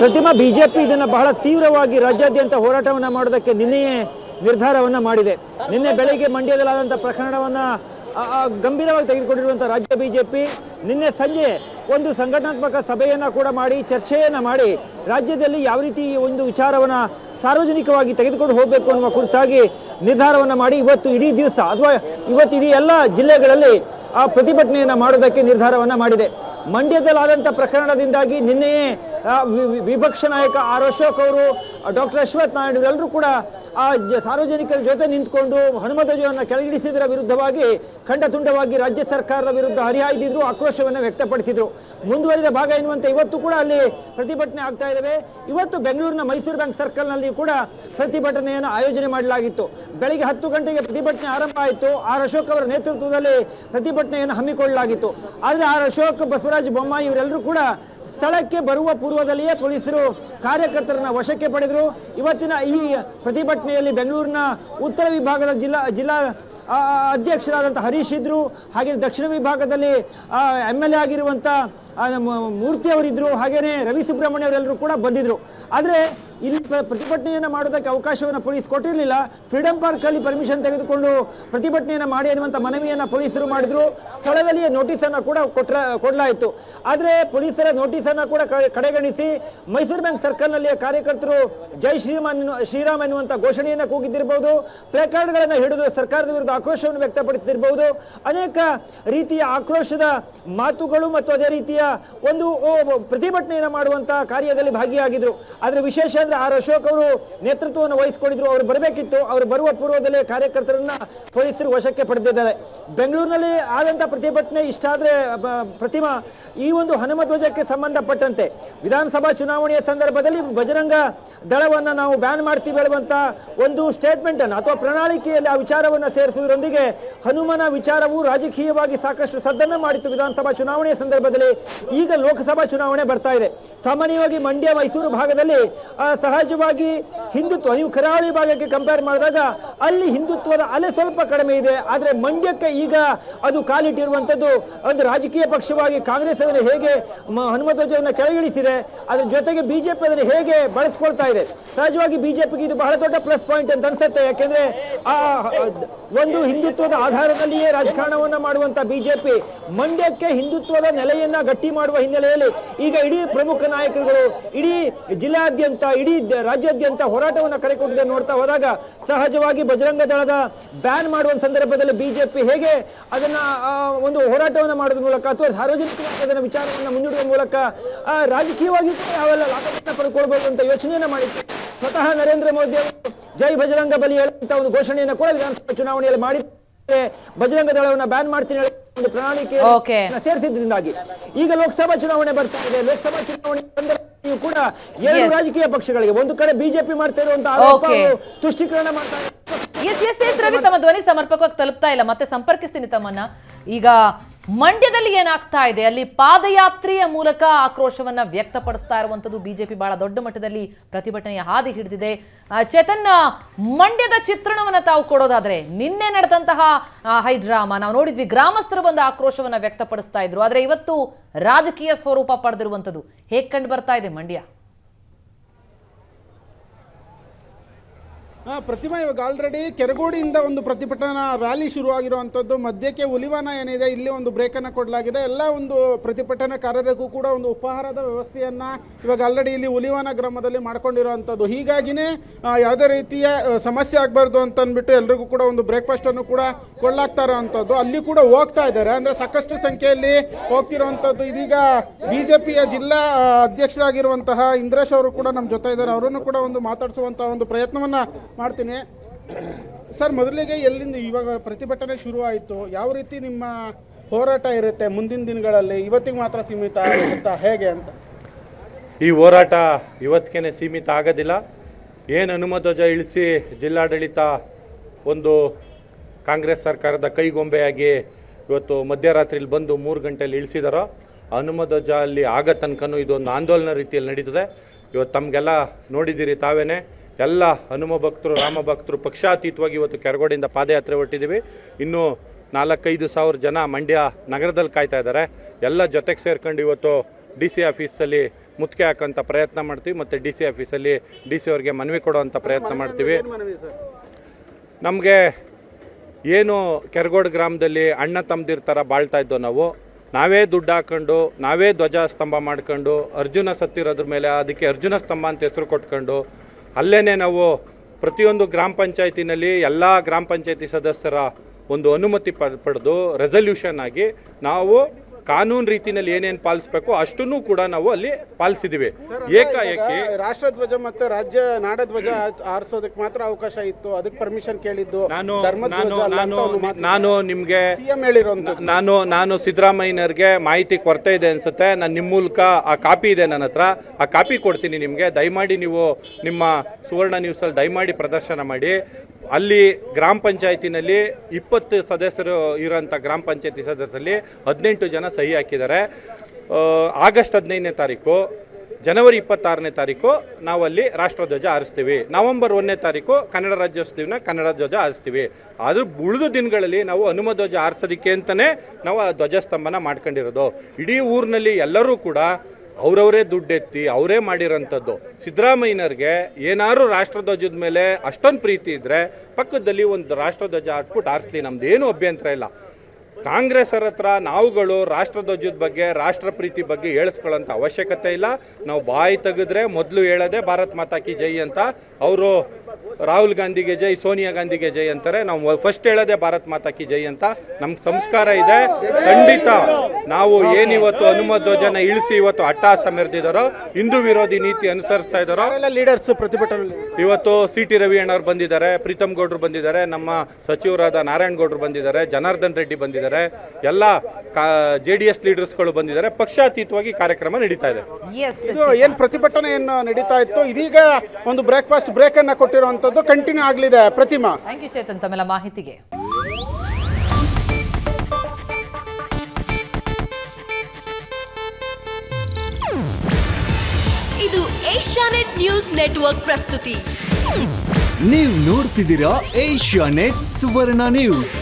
ಪ್ರತಿಮಾ BJP ಇದನ್ನು ಬಹಳ ತೀವ್ರವಾಗಿ ರಾಜ್ಯಾದ್ಯಂತ ಹೋರಾಟವನ್ನು ಮಾಡೋದಕ್ಕೆ ನಿನ್ನೆಯೇ ನಿರ್ಧಾರವನ್ನು ಮಾಡಿದೆ. ನಿನ್ನೆ ಬೆಳಗ್ಗೆ ಮಂಡ್ಯದಲ್ಲಾದಂಥ ಪ್ರಕರಣವನ್ನು ಗಂಭೀರವಾಗಿ ತೆಗೆದುಕೊಂಡಿರುವಂಥ ರಾಜ್ಯ ಬಿಜೆಪಿ ನಿನ್ನೆ ಸಂಜೆ ಒಂದು ಸಂಘಟನಾತ್ಮಕ ಸಭೆಯನ್ನು ಕೂಡ ಮಾಡಿ, ಚರ್ಚೆಯನ್ನು ಮಾಡಿ ರಾಜ್ಯದಲ್ಲಿ ಯಾವ ರೀತಿ ಒಂದು ವಿಚಾರವನ್ನು ಸಾರ್ವಜನಿಕವಾಗಿ ತೆಗೆದುಕೊಂಡು ಹೋಗಬೇಕು ಅನ್ನುವ ಕುರಿತಾಗಿ ನಿರ್ಧಾರವನ್ನು ಮಾಡಿ ಇವತ್ತು ಇಡೀ ದಿವಸ, ಅಥವಾ ಇವತ್ತು ಇಡೀ ಎಲ್ಲ ಜಿಲ್ಲೆಗಳಲ್ಲಿ ಆ ಪ್ರತಿಭಟನೆಯನ್ನು ಮಾಡೋದಕ್ಕೆ ನಿರ್ಧಾರವನ್ನು ಮಾಡಿದೆ. ಮಂಡ್ಯದಲ್ಲಾದಂಥ ಪ್ರಕರಣದಿಂದಾಗಿ ನಿನ್ನೆಯೇ ವಿಪಕ್ಷ ನಾಯಕ ಆರ್ ಅಶೋಕ್ ಅವರು ಡಾಕ್ಟರ್ ಅಶ್ವಥ್ ನಾರಾಯಣ ಎಲ್ಲರೂ ಕೂಡ ಆ ಸಾರ್ವಜನಿಕರ ಜೊತೆ ನಿಂತ್ಕೊಂಡು ಹನುಮಧ್ವಜವನ್ನು ಕೆಳಗಿಳಿಸಿದರ ವಿರುದ್ಧವಾಗಿ ಖಂಡತುಂಡವಾಗಿ ರಾಜ್ಯ ಸರ್ಕಾರದ ವಿರುದ್ಧ ಹರಿಹಾಯ್ದಿದ್ರು, ಆಕ್ರೋಶವನ್ನು ವ್ಯಕ್ತಪಡಿಸಿದ್ರು. ಮುಂದುವರಿದ ಭಾಗ ಎನ್ನುವಂತೆ ಇವತ್ತು ಕೂಡ ಅಲ್ಲಿ ಪ್ರತಿಭಟನೆ ಆಗ್ತಾ ಇದ್ದಾವೆ ಇವತ್ತು ಬೆಂಗಳೂರಿನ ಮೈಸೂರು ಬ್ಯಾಂಕ್ ಸರ್ಕಲ್ನಲ್ಲಿ ಕೂಡ ಪ್ರತಿಭಟನೆಯನ್ನು ಆಯೋಜನೆ ಮಾಡಲಾಗಿತ್ತು. ಬೆಳಿಗ್ಗೆ ಹತ್ತು ಗಂಟೆಗೆ ಪ್ರತಿಭಟನೆ ಆರಂಭ ಆಯಿತು. ಆರ್ ಅಶೋಕ್ ಅವರ ನೇತೃತ್ವದಲ್ಲಿ ಪ್ರತಿಭಟನೆಯನ್ನು ಹಮ್ಮಿಕೊಳ್ಳಲಾಗಿತ್ತು. ಆದರೆ ಆರ್ ಅಶೋಕ್, ಬಸವರಾಜ ಬೊಮ್ಮಾಯಿ ಇವರೆಲ್ಲರೂ ಕೂಡ ಸ್ಥಳಕ್ಕೆ ಬರುವ ಪೂರ್ವದಲ್ಲಿಯೇ ಪೊಲೀಸರು ಕಾರ್ಯಕರ್ತರನ್ನ ವಶಕ್ಕೆ ಪಡೆದರು. ಇವತ್ತಿನ ಈ ಪ್ರತಿಭಟನೆಯಲ್ಲಿ ಬೆಂಗಳೂರಿನ ಉತ್ತರ ವಿಭಾಗದ ಜಿಲ್ಲಾ ಜಿಲ್ಲಾ ಅಧ್ಯಕ್ಷರಾದಂಥ ಹರೀಶ್ ಇದ್ರು. ಹಾಗೆ ದಕ್ಷಿಣ ವಿಭಾಗದಲ್ಲಿ ಎಂ ಎಲ್ ಎ ಆಗಿರುವಂಥ ಮೂರ್ತಿ ಅವರಿದ್ರು. ಹಾಗೇನೆ ರವಿ ಸುಬ್ರಹ್ಮಣ್ಯ ಅವರೆಲ್ಲರೂ ಕೂಡ ಬಂದಿದ್ದರು ಆದರೆ ಇಲ್ಲಿ ಪ್ರತಿಭಟನೆಯನ್ನು ಮಾಡೋದಕ್ಕೆ ಅವಕಾಶವನ್ನು ಪೊಲೀಸ್ ಕೊಟ್ಟಿರಲಿಲ್ಲ. ಫ್ರೀಡಂ ಪಾರ್ಕಲ್ಲಿ ಪರ್ಮಿಷನ್ ತೆಗೆದುಕೊಂಡು ಪ್ರತಿಭಟನೆಯನ್ನು ಮಾಡಿ ಅನ್ನುವಂಥ ಮನವಿಯನ್ನು ಪೊಲೀಸರು ಮಾಡಿದ್ರು. ಸ್ಥಳದಲ್ಲಿಯೇ ನೋಟಿಸನ್ನು ಕೂಡ ಕೊಟ್ಟ ಕೊಡಲಾಯಿತು. ಆದರೆ ಪೊಲೀಸರ ನೋಟಿಸನ್ನು ಕೂಡ ಕಡೆಗಣಿಸಿ ಮೈಸೂರು ಬ್ಯಾಂಕ್ ಸರ್ಕಲ್ನಲ್ಲಿಯ ಕಾರ್ಯಕರ್ತರು ಜೈ ಶ್ರೀಮಾನ್ ಶ್ರೀರಾಮ್ ಎನ್ನುವಂಥ ಘೋಷಣೆಯನ್ನು ಕೂಗಿದ್ದಿರಬಹುದು ಪ್ಲೇಕಾರ್ಡ್ಗಳನ್ನು ಹಿಡಿದು ಸರ್ಕಾರದ ವಿರುದ್ಧ ಆಕ್ರೋಶವನ್ನು ವ್ಯಕ್ತಪಡಿಸುತ್ತಿರಬಹುದು ಅನೇಕ ರೀತಿಯ ಆಕ್ರೋಶದ ಮಾತುಗಳು ಮತ್ತು ಅದೇ ರೀತಿಯ ಒಂದು ಪ್ರತಿಭಟನೆಯನ್ನು ಮಾಡುವಂಥ ಕಾರ್ಯದಲ್ಲಿ ಭಾಗಿಯಾಗಿದ್ರು. ಆದರೆ ವಿಶೇಷ ಅಂದ್ರೆ ಆರ್ ಅಶೋಕ್ ಅವರು ನೇತೃತ್ವವನ್ನು ವಹಿಸಿಕೊಂಡಿದ್ರು. ಅವರು ಬರಬೇಕಿತ್ತು. ಅವರು ಬರುವ ಪೂರ್ವದಲ್ಲೇ ಕಾರ್ಯಕರ್ತರನ್ನ ಪೊಲೀಸರು ವಶಕ್ಕೆ ಪಡೆದಿದ್ದಾರೆ. ಬೆಂಗಳೂರಿನಲ್ಲಿ ಆದಂಥ ಪ್ರತಿಭಟನೆ ಇಷ್ಟಾದ್ರೆ ಪ್ರತಿಮಾ ಈ ಒಂದು ಹನುಮಧ್ವಜಕ್ಕೆ ಸಂಬಂಧಪಟ್ಟಂತೆ ವಿಧಾನಸಭಾ ಚುನಾವಣೆಯ ಸಂದರ್ಭದಲ್ಲಿ ಬಜರಂಗ ದಳವನ್ನು ನಾವು ಬ್ಯಾನ್ ಮಾಡ್ತೀವಿ ಹೇಳುವಂತ ಒಂದು ಸ್ಟೇಟ್ಮೆಂಟ್ ಅನ್ನು ಅಥವಾ ಪ್ರಣಾಳಿಕೆಯಲ್ಲಿ ಆ ವಿಚಾರವನ್ನು ಸೇರಿಸುವುದರೊಂದಿಗೆ ಹನುಮನ ವಿಚಾರವು ರಾಜಕೀಯವಾಗಿ ಸಾಕಷ್ಟು ಸದ್ದನ್ನು ಮಾಡಿತ್ತು ವಿಧಾನಸಭಾ ಚುನಾವಣೆಯ ಸಂದರ್ಭದಲ್ಲಿ. ಈಗ ಲೋಕಸಭಾ ಚುನಾವಣೆ ಬರ್ತಾ ಇದೆ. ಸಾಮಾನ್ಯವಾಗಿ ಮಂಡ್ಯ ಮೈಸೂರು ಭಾಗದಲ್ಲಿ ಸಹಜವಾಗಿ ಹಿಂದುತ್ವ, ನೀವು ಕರಾವಳಿ ಭಾಗಕ್ಕೆ ಕಂಪೇರ್ ಮಾಡಿದಾಗ ಅಲ್ಲಿ ಹಿಂದುತ್ವದ ಅಲೆ ಸ್ವಲ್ಪ ಕಡಿಮೆ ಇದೆ. ಆದರೆ ಮಂಡ್ಯಕ್ಕೆ ಈಗ ಅದು ಕಾಲಿಟ್ಟಿರುವಂಥದ್ದು ಒಂದು ರಾಜಕೀಯ ಪಕ್ಷವಾಗಿ ಕಾಂಗ್ರೆಸ್ ಅದನ್ನು ಹೇಗೆ ಹನುಮ ಹನುಮಧ್ವಜವನ್ನು ಕೆಳಗಿಳಿಸಿದೆ, ಅದರ ಜೊತೆಗೆ ಬಿಜೆಪಿ ಅದನ್ನು ಹೇಗೆ ಬಳಸ್ಕೊಳ್ತಾ ಇದೆ? ಸಹಜವಾಗಿ ಬಿಜೆಪಿಗೆ ಇದು ಬಹಳ ದೊಡ್ಡ ಪ್ಲಸ್ ಪಾಯಿಂಟ್ ಅಂತ ಅನ್ಸುತ್ತೆ. ಯಾಕೆಂದ್ರೆ ಆ ಒಂದು ಹಿಂದುತ್ವದ ಆಧಾರದಲ್ಲಿಯೇ ರಾಜಕಾರಣವನ್ನ ಮಾಡುವಂತ ಬಿಜೆಪಿ ಮಂಡ್ಯಕ್ಕೆ ಹಿಂದುತ್ವದ ನೆಲೆಯನ್ನ ಗಟ್ಟಿ ಮಾಡುವ ಹಿನ್ನೆಲೆಯಲ್ಲಿ ಈಗ ಇಡೀ ಪ್ರಮುಖ ನಾಯಕರುಗಳು, ಇಡೀ ಜಿಲ್ಲಾದ್ಯಂತ, ಇಡೀ ರಾಜ್ಯಾದ್ಯಂತ ಹೋರಾಟವನ್ನು ಕರೆಕೊಟ್ಟಿದೆ ನೋಡ್ತಾ ಹೋದಾಗ ಸಹಜವಾಗಿ ಬಜರಂಗ ದಳದ ಬ್ಯಾನ್ ಮಾಡುವ ಸಂದರ್ಭದಲ್ಲಿ ಬಿಜೆಪಿ ಹೇಗೆ ಅದನ್ನ ಒಂದು ಹೋರಾಟವನ್ನು ಮಾಡೋದ್ರ ಮೂಲಕ ಅಥವಾ ಸಾರ್ವಜನಿಕವಾಗಿ ಅದನ್ನ ವಿಚಾರವನ್ನು ಮುಂದಿಡುವ ಮೂಲಕ ಆ, ರಾಜಕೀಯವಾಗಿ ಕೂಡ ಯಾವೆಲ್ಲ ಲಾಭವನ್ನು ಪಡ್ಕೊಳ್ಬಹುದು ಅಂತ ಯೋಚನೆಯನ್ನು ಮಾಡಿತ್ತು ಸ್ವತಃ ನರೇಂದ್ರ ಮೋದಿ ಅವರು ಜೈ ಬಜರಂಗ ಬಲಿ ಹೇಳುವಂತ ಒಂದು ಘೋಷಣೆಯನ್ನು ಕೂಡ ವಿಧಾನಸಭಾ ಚುನಾವಣೆಯಲ್ಲಿ ಮಾಡಿ ಬಜರಂಗ ದಳವನ್ನು ಬ್ಯಾನ್ ಮಾಡ್ತೀನಿ ಹೇಳಿ ಒಂದು ಪ್ರಣಾಳಿಕೆ ಸೇರಿಸಿದ್ದರಿಂದಾಗಿ ಸೇರಿಸಿದ್ರಿಂದಾಗಿ ಈಗ ಲೋಕಸಭಾ ಚುನಾವಣೆ ಬರ್ತಾ ಇದೆ. ಲೋಕಸಭಾ ಚುನಾವಣೆ ಸಂದರ್ಭದಲ್ಲಿ ಕೂಡ ಎರಡು ರಾಜಕೀಯ ಪಕ್ಷಗಳಿಗೆ ಒಂದು ಕಡೆ ಬಿಜೆಪಿ ಮಾಡ್ತಾ ಇರುವಂತಹ ತುಷ್ಟೀಕರಣ ಮಾಡ್ತಾ ಎಸ್ ಎಸ್ ಎಸ್ ರವಿ ತಮ್ಮ ಧ್ವನಿ ಸಮರ್ಪಕವಾಗಿ ತಲುಪ್ತಾ ಇಲ್ಲ. ಮತ್ತೆ ಸಂಪರ್ಕಿಸ್ತೀನಿ ತಮ್ಮನ್ನ. ಈಗ ಮಂಡ್ಯದಲ್ಲಿ ಏನಾಗ್ತಾ ಇದೆ? ಅಲ್ಲಿ ಪಾದಯಾತ್ರೆಯ ಮೂಲಕ ಆಕ್ರೋಶವನ್ನ ವ್ಯಕ್ತಪಡಿಸ್ತಾ ಇರುವಂತದ್ದು ಬಿಜೆಪಿ ಬಹಳ ದೊಡ್ಡ ಮಟ್ಟದಲ್ಲಿ ಪ್ರತಿಭಟನೆಯ ಹಾದಿ ಹಿಡಿದಿದೆ. ಚೇತನ್ ಮಂಡ್ಯದ ಚಿತ್ರಣವನ್ನ ತಾವು ಕೊಡೋದಾದ್ರೆ ನಿನ್ನೆ ನಡೆದಂತಹ ಹೈಡ್ರಾಮಾ ನಾವು ನೋಡಿದ್ವಿ ಗ್ರಾಮಸ್ಥರು ಬಂದ ಆಕ್ರೋಶವನ್ನ ವ್ಯಕ್ತಪಡಿಸ್ತಾ ಇದ್ರು. ಆದರೆ ಇವತ್ತು ರಾಜಕೀಯ ಸ್ವರೂಪ ಪಡೆದಿರುವಂಥದ್ದು ಹೇಗೆ ಕಂಡು ಬರ್ತಾ ಇದೆ ಮಂಡ್ಯ? ಪ್ರತಿಮಾ ಇವಾಗ ಆಲ್ರೆಡಿ ಕೆರಗೋಡಿಯಿಂದ ಒಂದು ಪ್ರತಿಭಟನಾ ರ್ಯಾಲಿ ಶುರುವಾಗಿರುವಂಥದ್ದು ಮಧ್ಯಕ್ಕೆ ಉಲಿವಾನ ಏನಿದೆ, ಇಲ್ಲಿ ಒಂದು ಬ್ರೇಕನ್ನು ಕೊಡಲಾಗಿದೆ. ಎಲ್ಲ ಒಂದು ಪ್ರತಿಭಟನಾಕಾರರಿಗೂ ಕೂಡ ಒಂದು ಉಪಹಾರದ ವ್ಯವಸ್ಥೆಯನ್ನು ಇವಾಗ ಆಲ್ರೆಡಿ ಇಲ್ಲಿ ಉಲಿವಾನ ಗ್ರಾಮದಲ್ಲಿ ಮಾಡ್ಕೊಂಡಿರುವಂಥದ್ದು ಹೀಗಾಗಿನೇ ಯಾವುದೇ ರೀತಿಯ ಸಮಸ್ಯೆ ಆಗಬಾರ್ದು ಅಂತ ಅಂದ್ಬಿಟ್ಟು ಎಲ್ರಿಗೂ ಕೂಡ ಒಂದು ಬ್ರೇಕ್ಫಾಸ್ಟನ್ನು ಕೂಡ ಕೊಡಲಾಗ್ತಾ ಇರೋವಂಥದ್ದು ಅಲ್ಲಿ ಕೂಡ ಹೋಗ್ತಾ ಇದ್ದಾರೆ. ಅಂದರೆ ಸಾಕಷ್ಟು ಸಂಖ್ಯೆಯಲ್ಲಿ ಹೋಗ್ತಿರುವಂಥದ್ದು ಇದೀಗ ಬಿ ಜೆ ಪಿಯ ಜಿಲ್ಲಾ ಅಧ್ಯಕ್ಷರಾಗಿರುವಂತಹ ಇಂದ್ರೇಶ್ ಅವರು ಕೂಡ ನಮ್ಮ ಜೊತೆ ಇದ್ದಾರೆ. ಅವರನ್ನು ಕೂಡ ಒಂದು ಮಾತಾಡಿಸುವಂತಹ ಒಂದು ಪ್ರಯತ್ನವನ್ನು ಮಾಡ್ತೀನಿ. ಸರ್, ಮೊದಲಿಗೆ ಎಲ್ಲಿಂದ ಇವಾಗ ಪ್ರತಿಭಟನೆ ಶುರು ಆಯಿತು ಯಾವ ರೀತಿ ನಿಮ್ಮ ಹೋರಾಟ ಇರುತ್ತೆ ಮುಂದಿನ ದಿನಗಳಲ್ಲಿ? ಇವತ್ತಿಗೆ ಮಾತ್ರ ಸೀಮಿತ ಅಂತ ಹೇಗೆ ಅಂತ? ಈ ಹೋರಾಟ ಇವತ್ತಿಗೆ ಸೀಮಿತ ಆಗೋದಿಲ್ಲ. ಏನು ಹನುಮಧ್ವಜ ಇಳಿಸಿ ಜಿಲ್ಲಾಡಳಿತ ಒಂದು ಕಾಂಗ್ರೆಸ್ ಸರ್ಕಾರದ ಕೈಗೊಂಬೆಯಾಗಿ ಇವತ್ತು ಮಧ್ಯರಾತ್ರಿಲಿ ಬಂದು ಮೂರು ಗಂಟೆಯಲ್ಲಿ ಇಳಿಸಿದಾರೋ ಹನುಮಧ್ವಜ ಅಲ್ಲಿ ಆಗ ತನಕನೂ ಇದೊಂದು ಆಂದೋಲನ ರೀತಿಯಲ್ಲಿ ನಡೀತದೆ. ಇವತ್ತು ತಮಗೆಲ್ಲ ನೋಡಿದ್ದೀರಿ ತಾವೇನೆ. ಎಲ್ಲ ಹನುಮ ಭಕ್ತರು, ರಾಮ ಭಕ್ತರು ಪಕ್ಷಾತೀತವಾಗಿ ಇವತ್ತು ಕೆರಗೋಡಿಂದ ಪಾದಯಾತ್ರೆ ಹೊರಟಿದ್ದೀವಿ. ಇನ್ನು ನಾಲ್ಕೈದು ಸಾವಿರ ಜನ ಮಂಡ್ಯ ನಗರದಲ್ಲಿ ಕಾಯ್ತಾ ಇದ್ದಾರೆ. ಎಲ್ಲ ಜೊತೆಗೆ ಸೇರ್ಕೊಂಡು ಇವತ್ತು ಡಿ ಸಿ ಆಫೀಸಲ್ಲಿ ಮುತ್ತಿಗೆ ಹಾಕೋಂಥ ಪ್ರಯತ್ನ ಮಾಡ್ತೀವಿ ಮತ್ತು ಡಿ ಸಿ ಆಫೀಸಲ್ಲಿ ಡಿ ಸಿ ಅವ್ರಿಗೆ ಮನವಿ ಕೊಡುವಂಥ ಪ್ರಯತ್ನ ಮಾಡ್ತೀವಿ. ನಮಗೆ ಏನು ಕೆರಗೋಡ್ ಗ್ರಾಮದಲ್ಲಿ ಅಣ್ಣ ತಮ್ಮದಿರ ಬಾಳ್ತಾ ಇದ್ದೋ ನಾವು, ನಾವೇ ದುಡ್ಡು ಹಾಕೊಂಡು, ನಾವೇ ಧ್ವಜ ಸ್ತಂಭ ಮಾಡ್ಕೊಂಡು, ಅರ್ಜುನ ಸತ್ತಿರೋದ್ರ ಮೇಲೆ ಅದಕ್ಕೆ ಅರ್ಜುನ ಸ್ತಂಭ ಅಂತ ಹೆಸರು ಕೊಟ್ಕೊಂಡು ಅಲ್ಲೇ ನಾವು ಪ್ರತಿಯೊಂದು ಗ್ರಾಮ ಪಂಚಾಯತಿನಲ್ಲಿ ಎಲ್ಲ ಗ್ರಾಮ ಪಂಚಾಯತಿ ಸದಸ್ಯರ ಒಂದು ಅನುಮತಿ ಪಡೆದು ರೆಸಲ್ಯೂಷನ್ ಆಗಿ ನಾವು ಕಾನೂನು ರೀತಿನಲ್ಲಿ ಏನೇನು ಪಾಲಿಸಬೇಕು ಅಷ್ಟನ್ನು ಕೂಡ ನಾವು ಅಲ್ಲಿ ಪಾಲಿಸಿದ್ದೀವಿ ಏಕಾಏಕಿ ರಾಷ್ಟ್ರಧ್ವಜ ಮತ್ತೆ ರಾಜ್ಯ ನಾಡಧ್ವಜ ಆರಿಸೋದಕ್ಕೆ ಮಾತ್ರ ಅವಕಾಶ ಇತ್ತು. ಅದಕ್ಕೆ ಪರ್ಮಿಷನ್ ಕೇಳಿದ್ದು. ನಾನು ನಾನು ಅಲ್ಲ ನಾನು ನಾನು ನಿಮಗೆ ನಾನು ನಾನು ಸಿದ್ದರಾಮಯ್ಯನವ್ರಿಗೆ ಮಾಹಿತಿ ಕೊರತೆ ಇದೆ ಅನ್ಸುತ್ತೆ. ನಾನು ನಿಮ್ಮ ಮೂಲಕ ಆ ಕಾಪಿ ಇದೆ ನನ್ನ ಹತ್ರ. ಆ ಕಾಪಿ ಕೊಡ್ತೀನಿ ನಿಮಗೆ. ದಯಮಾಡಿ ನೀವು ನಿಮ್ಮ ಸುವರ್ಣ ನ್ಯೂಸಲ್ಲಿ ದಯಮಾಡಿ ಪ್ರದರ್ಶನ ಮಾಡಿ. ಅಲ್ಲಿ ಗ್ರಾಮ ಪಂಚಾಯತಿನಲ್ಲಿ ಇಪ್ಪತ್ತು ಸದಸ್ಯರು ಇರುವಂತ ಗ್ರಾಮ ಪಂಚಾಯತಿ ಸದಸ್ಯರಲ್ಲಿ ಹದಿನೆಂಟು ಜನ ಸಹಿ ಹಾಕಿದ್ದಾರೆ. ಆಗಸ್ಟ್ ಹದಿನೈದನೇ ತಾರೀಕು, ಜನವರಿ ಇಪ್ಪತ್ತಾರನೇ ತಾರೀಕು ನಾವಲ್ಲಿ ರಾಷ್ಟ್ರಧ್ವಜ ಆರಿಸ್ತೀವಿ ನವೆಂಬರ್ ಒಂದನೇ ತಾರೀಕು ಕನ್ನಡ ರಾಜ್ಯೋತ್ಸವನ ಕನ್ನಡ ಧ್ವಜ ಆರಿಸ್ತೀವಿ ಅದು ಉಳಿದ ದಿನಗಳಲ್ಲಿ ನಾವು ಹನುಮ ಧ್ವಜ ಆರಿಸೋದಕ್ಕೆ ಅಂತಲೇ ನಾವು ಆ ಧ್ವಜಸ್ತಂಭನ ಮಾಡ್ಕೊಂಡಿರೋದು. ಇಡೀ ಊರಿನಲ್ಲಿ ಎಲ್ಲರೂ ಕೂಡ ಅವರವರೇ ದುಡ್ಡೆತ್ತಿ ಅವರೇ ಮಾಡಿರೋಂಥದ್ದು. ಸಿದ್ದರಾಮಯ್ಯನವ್ರಿಗೆ ಏನಾದರೂ ರಾಷ್ಟ್ರಧ್ವಜದ ಮೇಲೆ ಅಷ್ಟೊಂದು ಪ್ರೀತಿ ಇದ್ದರೆ ಪಕ್ಕದಲ್ಲಿ ಒಂದು ರಾಷ್ಟ್ರಧ್ವಜ ಹಾಕ್ಬಿಟ್ಟು ಆರಿಸ್ಲಿ ನಮ್ದು ಏನು ಅಭ್ಯಂತರ ಇಲ್ಲ. ಕಾಂಗ್ರೆಸ್ ಹತ್ರ ನಾವುಗಳು ರಾಷ್ಟ್ರಧ್ವಜದ ಬಗ್ಗೆ, ರಾಷ್ಟ್ರ ಪ್ರೀತಿ ಬಗ್ಗೆ ಹೇಳಿಸ್ಕೊಳ್ಳೋಂಥ ಅವಶ್ಯಕತೆ ಇಲ್ಲ. ನಾವು ಬಾಯಿ ತೆಗೆದ್ರೆ ಮೊದಲು ಹೇಳೋದೆ ಭಾರತ್ ಮಾತಾ ಕಿ ಜೈ ಅಂತ. ಅವರು ರಾಹುಲ್ ಗಾಂಧಿಗೆ ಜೈ ಸೋನಿಯಾ ಗಾಂಧಿಗೆ ಜೈ ಅಂತಾರೆ. ನಾವು ಫಸ್ಟ್ ಹೇಳೋದೆ ಭಾರತ್ ಮಾತಾ ಕಿ ಜೈ ಅಂತ. ನಮ್ಗೆ ಸಂಸ್ಕಾರ ಇದೆ. ಖಂಡಿತ ನಾವು ಏನಿವತ್ತು ಹನುಮ ಧ್ವಜನ ಇಳಿಸಿ ಇವತ್ತು ಅಟ್ಟಹಾಸ ಮೆರೆದಿದ್ದಾರೋ ಹಿಂದೂ ವಿರೋಧಿ ನೀತಿ ಅನುಸರಿಸ್ತಾ ಇದ್ದಾರೋ ಲೀಡರ್ಸ್ ಪ್ರತಿಭಟನೆ ಇವತ್ತು ಸಿ ಟಿ ರವಿ ಅಣ್ಣವ್ರು ಬಂದಿದ್ದಾರೆ ಪ್ರೀತಮ್ ಗೌಡ್ರು ಬಂದಿದ್ದಾರೆ ನಮ್ಮ ಸಚಿವರಾದ ನಾರಾಯಣ ಗೌಡ್ರು ಬಂದಿದ್ದಾರೆ ಜನಾರ್ದನ್ ರೆಡ್ಡಿ ಬಂದಿದ್ದಾರೆ ಎಲ್ಲ ಜೆ ಡಿ ಎಸ್ ಲೀಡರ್ಸ್ಗಳು ಬಂದಿದ್ದಾರೆ. ಪಕ್ಷಾತೀತವಾಗಿ ಕಾರ್ಯಕ್ರಮ ನಡೀತಾ ಇದೆ. ಏನ್ ಪ್ರತಿಭಟನೆ ಏನು ನಡೀತಾ ಇತ್ತು? ಇದೀಗ ಒಂದು ಬ್ರೇಕ್ಫಾಸ್ಟ್ ಬ್ರೇಕ್ ಅನ್ನ ಕೊಟ್ಟಿರುವಂತದ್ದು ಕಂಟಿನ್ಯೂ ಆಗ್ಲಿದೆ. ಪ್ರತಿಮಾ. ಥ್ಯಾಂಕ್ ಯು ಚೇತನ್ ತಮ್ಮೆಲ್ಲ ಮಾಹಿತಿಗೆ. ಇದು ಏಷ್ಯಾನೆಟ್ ನ್ಯೂಸ್ ನೆಟ್ವರ್ಕ್ ಪ್ರಸ್ತುತಿ. ನೀವು ನೋಡ್ತಿದ್ದೀರಾ ಏಷ್ಯಾ ನೆಟ್ ಸುವರ್ಣ ನ್ಯೂಸ್.